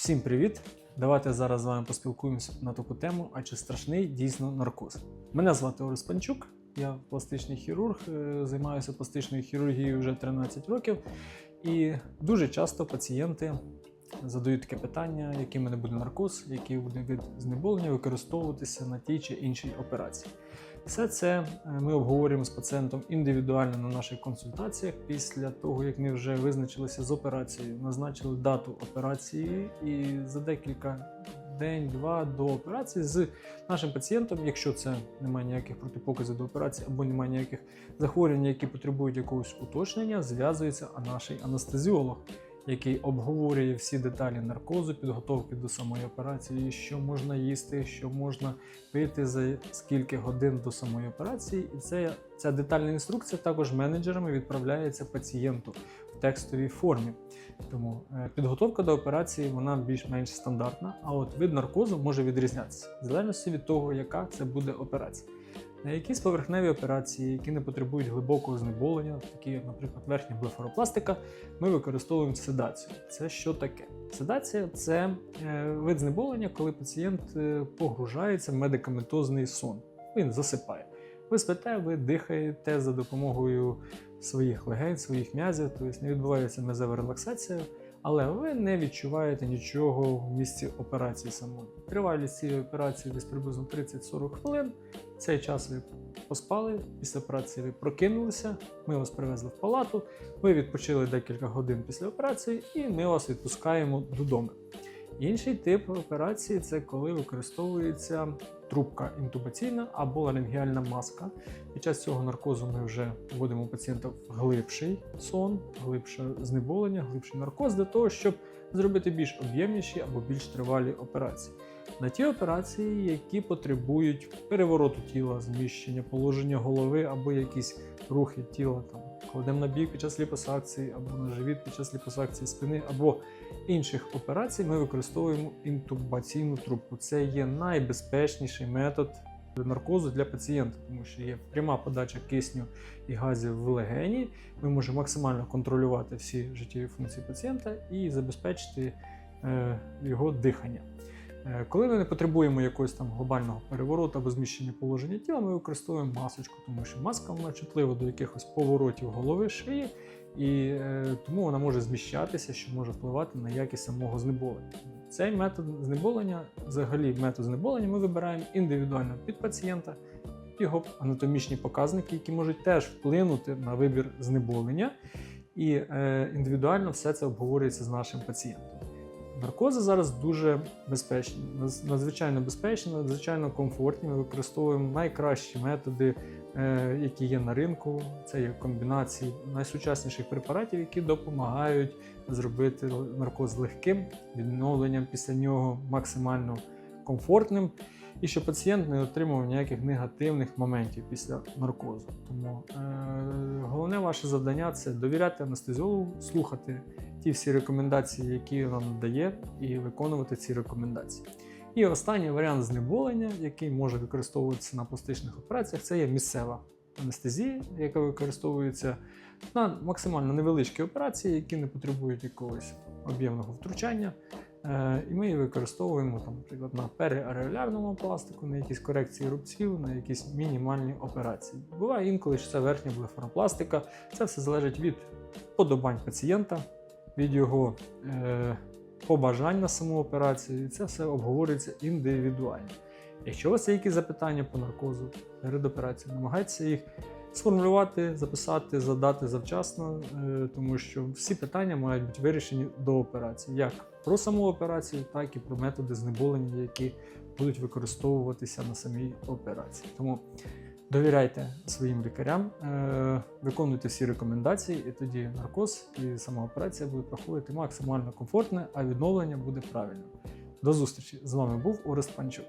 Всім привіт! Давайте зараз з вами поспілкуємося на таку тему, а чи страшний дійсно наркоз. Мене звати Орис Панчук, я пластичний хірург, е, займаюся пластичною хірургією вже 13 років. І дуже часто пацієнти задають таке питання, який мене буде наркоз, який буде від знеболення використовуватися на тій чи іншій операції. Все це е, ми обговорюємо з пацієнтом індивідуально на наших консультаціях після того, як ми вже визначилися з операцією, назначили дату операції, і за декілька день-два до операції з нашим пацієнтом, якщо це немає ніяких протипоказів до операції або немає ніяких захворювань, які потребують якогось уточнення, зв'язується наш анестезіолог який обговорює всі деталі наркозу, підготовки до самої операції, що можна їсти, що можна пити за скільки годин до самої операції. І це, ця детальна інструкція також менеджерами відправляється пацієнту в текстовій формі. Тому е, підготовка до операції вона більш-менш стандартна, а от вид наркозу може відрізнятися в залежності від того, яка це буде операція. На якісь поверхневі операції, які не потребують глибокого знеболення, такі, наприклад, верхня блефаропластика, ми використовуємо седацію. Це що таке? Седація це е, вид знеболення, коли пацієнт е, погружається в медикаментозний сон. Він засипає. Ви спите, ви дихаєте за допомогою своїх легень, своїх м'язів, тобто не відбувається м'язева релаксація, але ви не відчуваєте нічого в місці операції самої. Тривалість цієї операції десь приблизно 30-40 хвилин. Цей час ви поспали, після операції ви прокинулися, ми вас привезли в палату, ви відпочили декілька годин після операції, і ми вас відпускаємо додому. Інший тип операції це коли використовується трубка інтубаційна або ларингеальна маска. Під час цього наркозу ми вже вводимо пацієнта в глибший сон, глибше знеболення, глибший наркоз для того, щоб зробити більш об'ємніші або більш тривалі операції. На ті операції, які потребують перевороту тіла, зміщення, положення голови або якісь рухи тіла, там кладемо на бік під час ліпосакції, або на живіт під час ліпосакції спини, або інших операцій, ми використовуємо інтубаційну трубку. Це є найбезпечніший метод наркозу для пацієнта, тому що є пряма подача кисню і газів в легені. Ми можемо максимально контролювати всі життєві функції пацієнта і забезпечити е, його дихання. Е, Коли ми не потребуємо якогось там глобального перевороту або зміщення положення тіла, ми використовуємо масочку, тому що маска вона чутлива до якихось поворотів голови шиї, і е, тому вона може зміщатися, що може впливати на якість самого знеболення. Цей метод знеболення, взагалі метод знеболення, ми вибираємо індивідуально під пацієнта, його анатомічні показники, які можуть теж вплинути на вибір знеболення, і е, індивідуально все це обговорюється з нашим пацієнтом. Наркози зараз дуже безпечні, надзвичайно безпечні, надзвичайно комфортні. Ми використовуємо найкращі методи, які є на ринку. Це є комбінації найсучасніших препаратів, які допомагають зробити наркоз легким, відновленням після нього максимально комфортним, і щоб пацієнт не отримував ніяких негативних моментів після наркозу. Тому е, головне ваше завдання це довіряти анестезіологу, слухати ті всі рекомендації, які вам надає, і виконувати ці рекомендації. І останній варіант знеболення, який може використовуватися на пластичних операціях, це є місцева анестезія, яка використовується на максимально невеличкі операції, які не потребують якогось об'ємного втручання. Е, І ми її використовуємо, там, наприклад, на переареолярному пластику, на якісь корекції рубців, на якісь мінімальні операції. Буває інколи, що це верхня блефаропластика. Це все залежить від подобань пацієнта, від його е, побажань на саму операцію. І це все обговорюється індивідуально. Якщо у вас є якісь запитання по наркозу перед операцією, намагайтеся їх сформулювати, записати, задати завчасно, е, тому що всі питання мають бути вирішені до операції, як про саму операцію, так і про методи знеболення, які будуть використовуватися на самій операції. Тому довіряйте своїм лікарям, е, виконуйте всі рекомендації, і тоді наркоз і сама операція буде проходити максимально комфортно, а відновлення буде правильним. До зустрічі! З вами був Орест Панчук.